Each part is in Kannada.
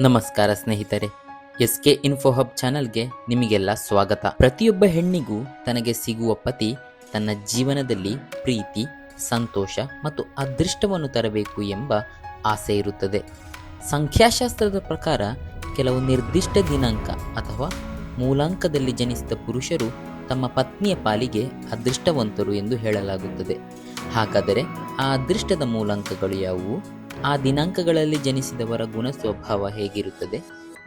ನಮಸ್ಕಾರ ಸ್ನೇಹಿತರೆ ಎಸ್ ಕೆ ಇನ್ಫೋ ಹಬ್ ಚಾನಲ್ಗೆ ನಿಮಗೆಲ್ಲ ಸ್ವಾಗತ. ಪ್ರತಿಯೊಬ್ಬ ಹೆಣ್ಣಿಗೂ ತನಗೆ ಸಿಗುವ ಪತಿ ತನ್ನ ಜೀವನದಲ್ಲಿ ಪ್ರೀತಿ, ಸಂತೋಷ ಮತ್ತು ಅದೃಷ್ಟವನ್ನು ತರಬೇಕು ಎಂಬ ಆಸೆ ಇರುತ್ತದೆ. ಸಂಖ್ಯಾಶಾಸ್ತ್ರದ ಪ್ರಕಾರ ಕೆಲವು ನಿರ್ದಿಷ್ಟ ದಿನಾಂಕ ಅಥವಾ ಮೂಲಾಂಕದಲ್ಲಿ ಜನಿಸಿದ ಪುರುಷರು ತಮ್ಮ ಪತ್ನಿಯ ಪಾಲಿಗೆ ಅದೃಷ್ಟವಂತರು ಎಂದು ಹೇಳಲಾಗುತ್ತದೆ. ಹಾಗಾದರೆ ಆ ಅದೃಷ್ಟದ ಮೂಲಾಂಕಗಳು ಯಾವುವು? ಆ ದಿನಾಂಕಗಳಲ್ಲಿ ಜನಿಸಿದವರ ಗುಣ ಸ್ವಭಾವ ಹೇಗಿರುತ್ತದೆ?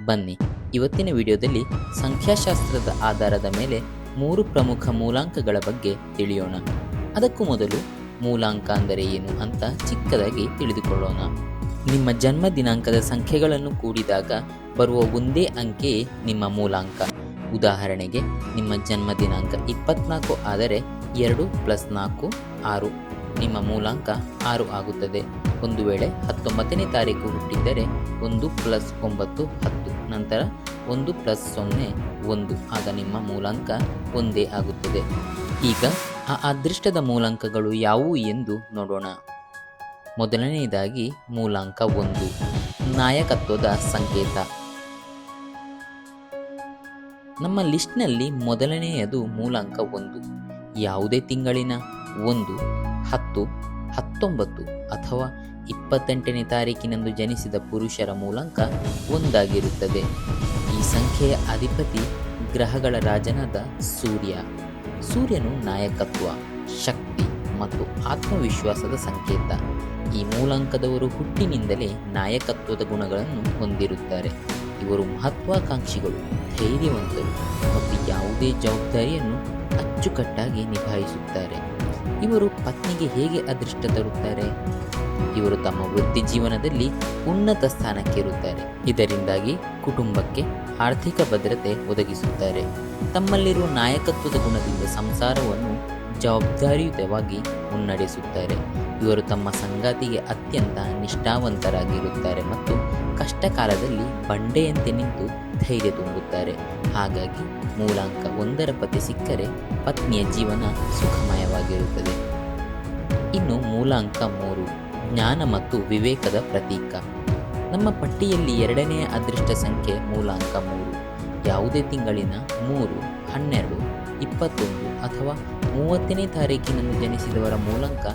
ಬನ್ನಿ, ಇವತ್ತಿನ ವಿಡಿಯೋದಲ್ಲಿ ಸಂಖ್ಯಾಶಾಸ್ತ್ರದ ಆಧಾರದ ಮೇಲೆ ಮೂರು ಪ್ರಮುಖ ಮೂಲಾಂಕಗಳ ಬಗ್ಗೆ ತಿಳಿಯೋಣ. ಅದಕ್ಕೂ ಮೊದಲು ಮೂಲಾಂಕ ಅಂದರೆ ಏನು ಅಂತ ಚಿಕ್ಕದಾಗಿ ತಿಳಿದುಕೊಳ್ಳೋಣ. ನಿಮ್ಮ ಜನ್ಮ ದಿನಾಂಕದ ಸಂಖ್ಯೆಗಳನ್ನು ಕೂಡಿದಾಗ ಬರುವ ಒಂದೇ ಅಂಕೆಯೇ ನಿಮ್ಮ ಮೂಲಾಂಕ. ಉದಾಹರಣೆಗೆ, ನಿಮ್ಮ ಜನ್ಮ ದಿನಾಂಕ ಇಪ್ಪತ್ನಾಲ್ಕು ಆದರೆ ಎರಡು ಪ್ಲಸ್ ನಾಲ್ಕು ಆರು. ನಿಮ್ಮ ಮೂಲಾಂಕ ಆರು ಆಗುತ್ತದೆ. ಒಂದು ವೇಳೆ ಹತ್ತೊಂಬತ್ತನೇ ತಾರೀಕು ಹುಟ್ಟಿದ್ದರೆ ಒಂದು ಪ್ಲಸ್ ಒಂಬತ್ತು ಹತ್ತು, ನಂತರ ಒಂದು ಪ್ಲಸ್ ಸೊನ್ನೆ ಒಂದು, ಆಗ ನಿಮ್ಮ ಮೂಲಾಂಕ ಒಂದೇ ಆಗುತ್ತದೆ. ಈಗ ಆ ಅದೃಷ್ಟದ ಮೂಲಾಂಕಗಳು ಯಾವುವು ಎಂದು ನೋಡೋಣ. ಮೊದಲನೆಯದಾಗಿ ಮೂಲಾಂಕ ಒಂದು, ನಾಯಕತ್ವದ ಸಂಕೇತ. ನಮ್ಮ ಲಿಸ್ಟ್ನಲ್ಲಿ ಮೊದಲನೆಯದು ಮೂಲಾಂಕ ಒಂದು, ಯಾವುದೇ ತಿಂಗಳಿನ ಒಂದು, ಹತ್ತು, ಹತ್ತೊಂಬತ್ತು ಅಥವಾ ಇಪ್ಪತ್ತೆಂಟನೇ ತಾರೀಕಿನಂದು ಜನಿಸಿದ ಪುರುಷರ ಮೂಲಾಂಕ ಒಂದಾಗಿರುತ್ತದೆ. ಈ ಸಂಖ್ಯೆಯ ಅಧಿಪತಿ ಗ್ರಹಗಳ ರಾಜನಾದ ಸೂರ್ಯ. ಸೂರ್ಯನು ನಾಯಕತ್ವ, ಶಕ್ತಿ ಮತ್ತು ಆತ್ಮವಿಶ್ವಾಸದ ಸಂಕೇತ. ಈ ಮೂಲಾಂಕದವರು ಹುಟ್ಟಿನಿಂದಲೇ ನಾಯಕತ್ವದ ಗುಣಗಳನ್ನು ಹೊಂದಿರುತ್ತಾರೆ. ಇವರು ಮಹತ್ವಾಕಾಂಕ್ಷಿಗಳು, ಧೈರ್ಯವಂತರು ಮತ್ತು ಯಾವುದೇ ಜವಾಬ್ದಾರಿಯನ್ನು ಅಚ್ಚುಕಟ್ಟಾಗಿ ನಿಭಾಯಿಸುತ್ತಾರೆ. ಇವರು ಪತ್ನಿಗೆ ಹೇಗೆ ಅದೃಷ್ಟ ತರುತ್ತಾರೆ? ಇವರು ತಮ್ಮ ವೃತ್ತಿ ಜೀವನದಲ್ಲಿ ಉನ್ನತ ಸ್ಥಾನಕ್ಕೇರುತ್ತಾರೆ. ಇದರಿಂದಾಗಿ ಕುಟುಂಬಕ್ಕೆ ಆರ್ಥಿಕ ಭದ್ರತೆ ಒದಗಿಸುತ್ತಾರೆ. ತಮ್ಮಲ್ಲಿರುವ ನಾಯಕತ್ವದ ಗುಣದಿಂದ ಸಂಸಾರವನ್ನು ಜವಾಬ್ದಾರಿಯುತವಾಗಿ ಮುನ್ನಡೆಸುತ್ತಾರೆ. ಇವರು ತಮ್ಮ ಸಂಗಾತಿಗೆ ಅತ್ಯಂತ ನಿಷ್ಠಾವಂತರಾಗಿರುತ್ತಾರೆ ಮತ್ತು ಕಷ್ಟ ಕಾಲದಲ್ಲಿ ಬಂಡೆಯಂತೆ ನಿಂತು ಧೈರ್ಯ ತುಂಬುತ್ತಾರೆ. ಹಾಗಾಗಿ ಮೂಲಾಂಕ ಒಂದರ ಪತಿ ಸಿಕ್ಕರೆ ಪತ್ನಿಯ ಜೀವನ ಸುಖಮಯವಾಗಿರುತ್ತದೆ. ಇನ್ನು ಮೂಲಾಂಕ ಮೂರು. ಜ್ಞಾನ ಮತ್ತು ವಿವೇಕದ ಪ್ರತೀಕ. ನಮ್ಮ ಪಟ್ಟಿಯಲ್ಲಿ ಎರಡನೆಯ ಅದೃಷ್ಟ ಸಂಖ್ಯೆ ಮೂಲಾಂಕ ಮೂರು. ಯಾವುದೇ ತಿಂಗಳಿನ ಮೂರು, ಹನ್ನೆರಡು, ಇಪ್ಪತ್ತೊಂದು ಅಥವಾ ಮೂವತ್ತನೇ ತಾರೀಕಿನಂದು ಜನಿಸಿದವರ ಮೂಲಾಂಕ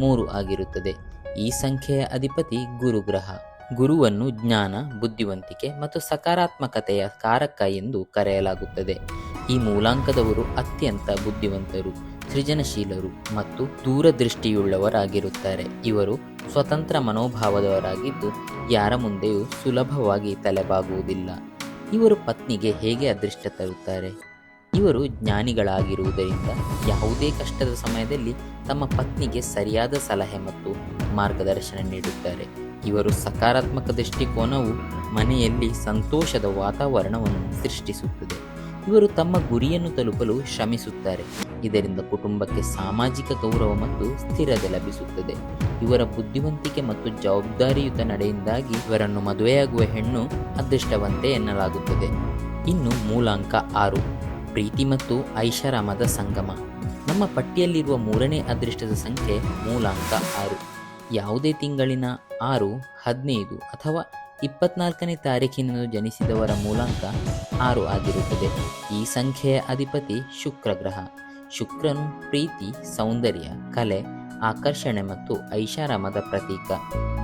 ಮೂರು ಆಗಿರುತ್ತದೆ. ಈ ಸಂಖ್ಯೆಯ ಅಧಿಪತಿ ಗುರುಗ್ರಹ. ಗುರುವನ್ನು ಜ್ಞಾನ, ಬುದ್ಧಿವಂತಿಕೆ ಮತ್ತು ಸಕಾರಾತ್ಮಕತೆಯ ಕಾರಕ ಎಂದು ಕರೆಯಲಾಗುತ್ತದೆ. ಈ ಮೂಲಾಂಕದವರು ಅತ್ಯಂತ ಬುದ್ಧಿವಂತರು, ಸೃಜನಶೀಲರು ಮತ್ತು ದೂರದೃಷ್ಟಿಯುಳ್ಳವರಾಗಿರುತ್ತಾರೆ. ಇವರು ಸ್ವತಂತ್ರ ಮನೋಭಾವದವರಾಗಿದ್ದು ಯಾರ ಮುಂದೆಯೂ ಸುಲಭವಾಗಿ ತಲೆಬಾಗುವುದಿಲ್ಲ. ಇವರು ಪತ್ನಿಗೆ ಹೇಗೆ ಅದೃಷ್ಟ ತರುತ್ತಾರೆ? ಇವರು ಜ್ಞಾನಿಗಳಾಗಿರುವುದರಿಂದ ಯಾವುದೇ ಕಷ್ಟದ ಸಮಯದಲ್ಲಿ ತಮ್ಮ ಪತ್ನಿಗೆ ಸರಿಯಾದ ಸಲಹೆ ಮತ್ತು ಮಾರ್ಗದರ್ಶನ ನೀಡುತ್ತಾರೆ. ಇವರು ಸಕಾರಾತ್ಮಕ ದೃಷ್ಟಿಕೋನವು ಮನೆಯಲ್ಲಿ ಸಂತೋಷದ ವಾತಾವರಣವನ್ನು ಸೃಷ್ಟಿಸುತ್ತದೆ. ಇವರು ತಮ್ಮ ಗುರಿಯನ್ನು ತಲುಪಲು ಶ್ರಮಿಸುತ್ತಾರೆ. ಇದರಿಂದ ಕುಟುಂಬಕ್ಕೆ ಸಾಮಾಜಿಕ ಗೌರವ ಮತ್ತು ಸ್ಥಿರತೆ ಲಭಿಸುತ್ತದೆ. ಇವರ ಬುದ್ಧಿವಂತಿಕೆ ಮತ್ತು ಜವಾಬ್ದಾರಿಯುತ ನಡೆಯಿಂದಾಗಿ ಇವರನ್ನು ಮದುವೆಯಾಗುವ ಹೆಣ್ಣು ಅದೃಷ್ಟವಂತೆ ಎನ್ನಲಾಗುತ್ತದೆ. ಇನ್ನು ಮೂಲಾಂಕ ಆರು, ಪ್ರೀತಿ ಮತ್ತು ಐಷಾರಾಮದ ಸಂಗಮ. ನಮ್ಮ ಪಟ್ಟಿಯಲ್ಲಿರುವ ಮೂರನೇ ಅದೃಷ್ಟದ ಸಂಖ್ಯೆ ಮೂಲಾಂಕ ಆರು. ಯಾವುದೇ ತಿಂಗಳಿನ ಆರು, ಹದಿನೈದು ಅಥವಾ ಇಪ್ಪತ್ನಾಲ್ಕನೇ ತಾರೀಕಿನಂದು ಜನಿಸಿದವರ ಮೂಲಾಂಕ ಆರು ಆಗಿರುತ್ತದೆ. ಈ ಸಂಖ್ಯೆಯ ಅಧಿಪತಿ ಶುಕ್ರ ಗ್ರಹ ಶುಕ್ರನು ಪ್ರೀತಿ, ಸೌಂದರ್ಯ, ಕಲೆ, ಆಕರ್ಷಣೆ ಮತ್ತು ಐಷಾರಾಮದ ಪ್ರತೀಕ.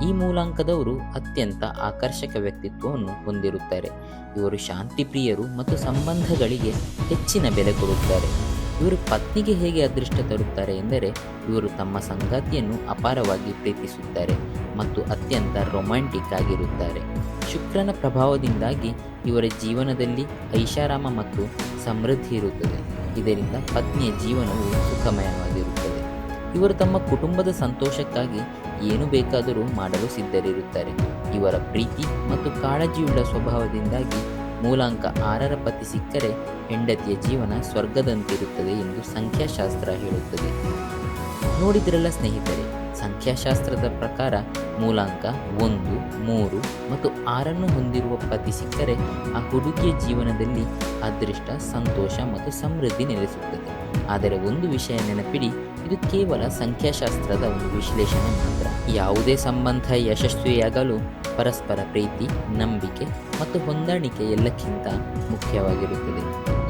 ಈ ಮೂಲಾಂಕದವರು ಅತ್ಯಂತ ಆಕರ್ಷಕ ವ್ಯಕ್ತಿತ್ವವನ್ನು ಹೊಂದಿರುತ್ತಾರೆ. ಇವರು ಶಾಂತಿಪ್ರಿಯರು ಮತ್ತು ಸಂಬಂಧಗಳಿಗೆ ಹೆಚ್ಚಿನ ಬೆಲೆ ಕೊಡುತ್ತಾರೆ. ಇವರು ಪತ್ನಿಗೆ ಹೇಗೆ ಅದೃಷ್ಟ ತರುತ್ತಾರೆ ಎಂದರೆ, ಇವರು ತಮ್ಮ ಸಂಗಾತಿಯನ್ನು ಅಪಾರವಾಗಿ ಪ್ರೀತಿಸುತ್ತಾರೆ ಮತ್ತು ಅತ್ಯಂತ ರೊಮ್ಯಾಂಟಿಕ್ ಆಗಿರುತ್ತಾರೆ. ಶುಕ್ರನ ಪ್ರಭಾವದಿಂದಾಗಿ ಇವರ ಜೀವನದಲ್ಲಿ ಐಷಾರಾಮ ಮತ್ತು ಸಮೃದ್ಧಿ ಇರುತ್ತದೆ. ಇದರಿಂದ ಪತ್ನಿಯ ಜೀವನವು ಸುಖಮಯವಾಗಿರುತ್ತದೆ. ಇವರು ತಮ್ಮ ಕುಟುಂಬದ ಸಂತೋಷಕ್ಕಾಗಿ ಏನು ಬೇಕಾದರೂ ಮಾಡಲು ಸಿದ್ಧರಿರುತ್ತಾರೆ. ಇವರ ಪ್ರೀತಿ ಮತ್ತು ಕಾಳಜಿಯುಳ್ಳ ಸ್ವಭಾವದಿಂದಾಗಿ ಮೂಲಾಂಕ ಆರರ ಪತಿ ಸಿಕ್ಕರೆ ಹೆಂಡತಿಯ ಜೀವನ ಸ್ವರ್ಗದಂತಿರುತ್ತದೆ ಎಂದು ಸಂಖ್ಯಾಶಾಸ್ತ್ರ ಹೇಳುತ್ತದೆ. ನೋಡಿದ್ರಲ್ಲ ಸ್ನೇಹಿತರೆ, ಸಂಖ್ಯಾಶಾಸ್ತ್ರದ ಪ್ರಕಾರ ಮೂಲಾಂಕ ಒಂದು, ಮೂರು ಮತ್ತು ಆರನ್ನು ಹೊಂದಿರುವ ಪತಿ ಸಿಕ್ಕರೆ ಆ ಹುಡುಗಿಯ ಜೀವನದಲ್ಲಿ ಅದೃಷ್ಟ, ಸಂತೋಷ ಮತ್ತು ಸಮೃದ್ಧಿ ನೆಲೆಸುತ್ತದೆ. ಆದರೆ ಒಂದು ವಿಷಯ ನೆನಪಿಡಿ, ಇದು ಕೇವಲ ಸಂಖ್ಯಾಶಾಸ್ತ್ರದ ಒಂದು ವಿಶ್ಲೇಷಣೆ ಮಾತ್ರ. ಯಾವುದೇ ಸಂಬಂಧ ಯಶಸ್ವಿಯಾಗಲು ಪರಸ್ಪರ ಪ್ರೀತಿ, ನಂಬಿಕೆ ಮತ್ತು ಹೊಂದಾಣಿಕೆ ಎಲ್ಲಕ್ಕಿಂತ ಮುಖ್ಯವಾಗಿರುತ್ತದೆ.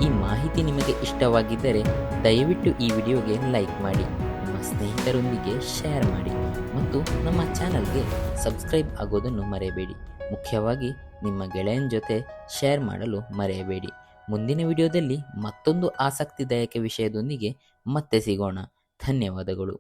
ಈ ಮಾಹಿತಿ ನಿಮಗೆ ಇಷ್ಟವಾಗಿದ್ದರೆ ದಯವಿಟ್ಟು ಈ ವಿಡಿಯೋಗೆ ಲೈಕ್ ಮಾಡಿ. ಸ್ನೇಹಿತರೊಂದಿಗೆ ಶೇರ್ ಮಾಡಿ ಮತ್ತು ನಮ್ಮ ಚಾನಲ್ಗೆ ಸಬ್ಸ್ಕ್ರೈಬ್ ಆಗೋದನ್ನು ಮರೆಯಬೇಡಿ. ಮುಖ್ಯವಾಗಿ ನಿಮ್ಮ ಗೆಳೆಯನ ಜೊತೆ ಶೇರ್ ಮಾಡಲು ಮರೆಯಬೇಡಿ. ಮುಂದಿನ ವಿಡಿಯೋದಲ್ಲಿ ಮತ್ತೊಂದು ಆಸಕ್ತಿದಾಯಕ ವಿಷಯದೊಂದಿಗೆ ಮತ್ತೆ ಸಿಗೋಣ. ಧನ್ಯವಾದಗಳು.